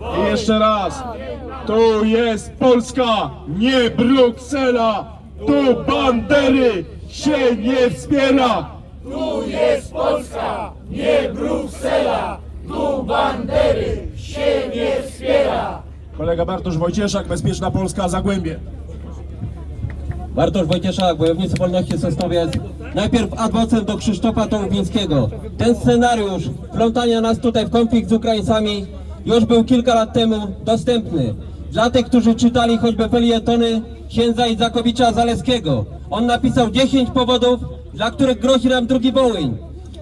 I jeszcze raz. Tu jest Polska, nie Bruksela. Tu bandery się nie wspiera. Tu jest Polska, nie Bruksela. Tu bandery się nie wspiera. Kolega Bartosz Wojcieszak, Bezpieczna Polska, Zagłębie. Bartosz Wojcieszak, Wojownicy Wolności Sosnowiec. Najpierw adwocem do Krzysztofa Tołubińskiego. Ten scenariusz wplątania nas tutaj w konflikt z Ukraińcami już był kilka lat temu dostępny. Dla tych, którzy czytali choćby felietony księdza Izakowicza Zaleskiego. On napisał 10 powodów, dla których grozi nam drugi Wołyń.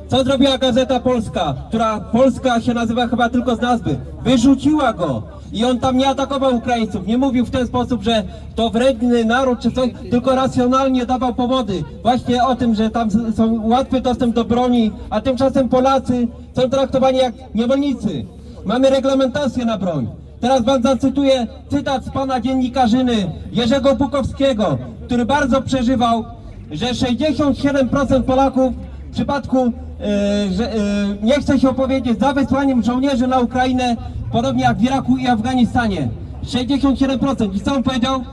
Co zrobiła Gazeta Polska, która Polska się nazywa chyba tylko z nazwy? Wyrzuciła go. I on tam nie atakował Ukraińców, nie mówił w ten sposób, że to wredny naród czy coś, tylko racjonalnie dawał powody. Właśnie o tym, że tam są łatwy dostęp do broni, a tymczasem Polacy są traktowani jak niewolnicy. Mamy reglamentację na broń. Teraz wam zacytuję cytat z pana dziennikarzyny Jerzego Bukowskiego, który bardzo przeżywał, że 67% Polaków w przypadku, e, że e, nie chce się opowiedzieć za wysłaniem żołnierzy na Ukrainę, podobnie jak w Iraku i Afganistanie. 67%. I co on powiedział?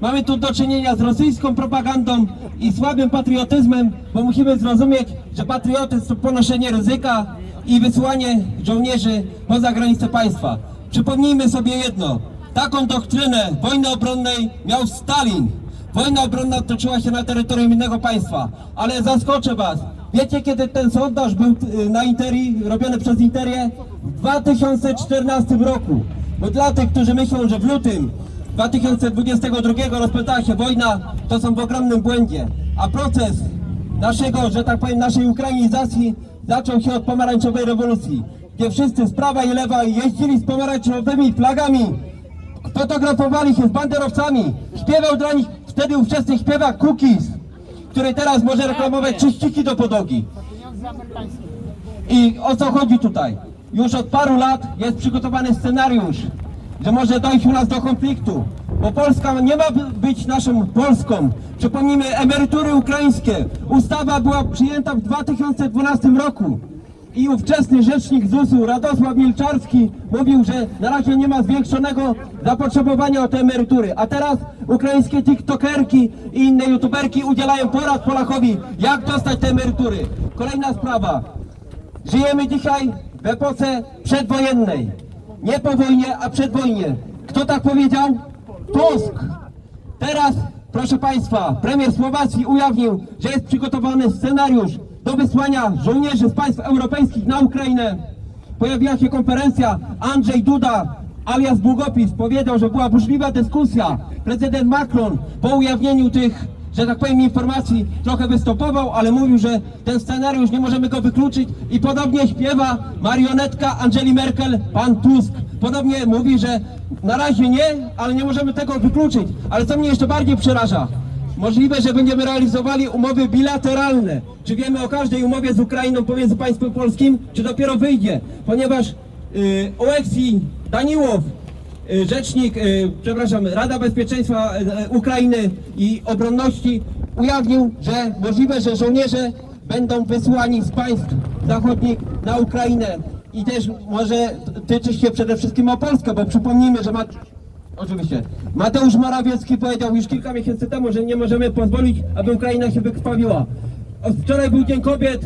Mamy tu do czynienia z rosyjską propagandą i słabym patriotyzmem, bo musimy zrozumieć, że patriotyzm to ponoszenie ryzyka i wysyłanie żołnierzy poza granice państwa. Przypomnijmy sobie jedno. Taką doktrynę wojny obronnej miał Stalin. Wojna obronna toczyła się na terytorium innego państwa, ale zaskoczę was. Wiecie, kiedy ten sondaż był y, na Interii, robiony przez Interię? W 2014 roku. Bo dla tych, którzy myślą, że w lutym 2022 rozpętała się wojna, to są w ogromnym błędzie. A proces naszego, że tak powiem, naszej ukrainizacji zaczął się od pomarańczowej rewolucji, gdzie wszyscy z prawa i lewa jeździli z pomarańczowymi flagami fotografowali się z banderowcami, śpiewał dla nich wtedy ówczesny śpiewak Cookies, który teraz może reklamować czyściki do podłogi. I o co chodzi tutaj? Już od paru lat jest przygotowany scenariusz, że może dojść u nas do konfliktu, bo Polska nie ma by- być naszą Polską. Przypomnijmy emerytury ukraińskie. Ustawa była przyjęta w 2012 roku. I ówczesny rzecznik ZUS-u Radosław Milczarski mówił, że na razie nie ma zwiększonego zapotrzebowania o te emerytury. A teraz ukraińskie tiktokerki i inne youtuberki udzielają porad Polakowi, jak dostać te emerytury. Kolejna sprawa. Żyjemy dzisiaj w epoce przedwojennej. Nie po wojnie, a przed wojnie. Kto tak powiedział? Tusk. Teraz, proszę Państwa, premier Słowacji ujawnił, że jest przygotowany scenariusz do wysłania żołnierzy z państw europejskich na Ukrainę. Pojawiła się konferencja, Andrzej Duda, alias Długopis, powiedział, że była burzliwa dyskusja. Prezydent Macron po ujawnieniu tych, że tak powiem, informacji trochę wystopował, ale mówił, że ten scenariusz nie możemy go wykluczyć i podobnie śpiewa marionetka Angeli Merkel, pan Tusk. Podobnie mówi, że na razie nie, ale nie możemy tego wykluczyć. Ale co mnie jeszcze bardziej przeraża, Możliwe, że będziemy realizowali umowy bilateralne. Czy wiemy o każdej umowie z Ukrainą pomiędzy państwem polskim, czy dopiero wyjdzie? Ponieważ y, Oleksij Daniłow, y, rzecznik, y, przepraszam, Rada Bezpieczeństwa y, Ukrainy i Obronności ujawnił, że możliwe, że żołnierze będą wysłani z państw zachodnich na Ukrainę. I też może tyczy się przede wszystkim o Polskę, bo przypomnijmy, że ma Oczywiście. Mateusz Morawiecki powiedział już kilka miesięcy temu, że nie możemy pozwolić, aby Ukraina się wykrwawiła. Wczoraj był Dzień Kobiet.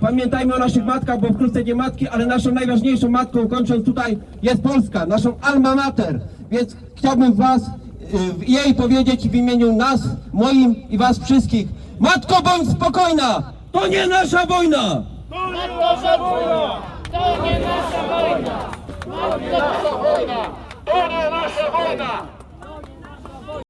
Pamiętajmy o naszych matkach, bo wkrótce nie matki, ale naszą najważniejszą matką, kończąc tutaj, jest Polska, naszą alma mater. Więc chciałbym was, y, jej powiedzieć w imieniu nas, moim i was wszystkich. Matko, bądź spokojna! To nie nasza wojna! To nie nasza wojna! Bogna! Bogna, nasza wojna!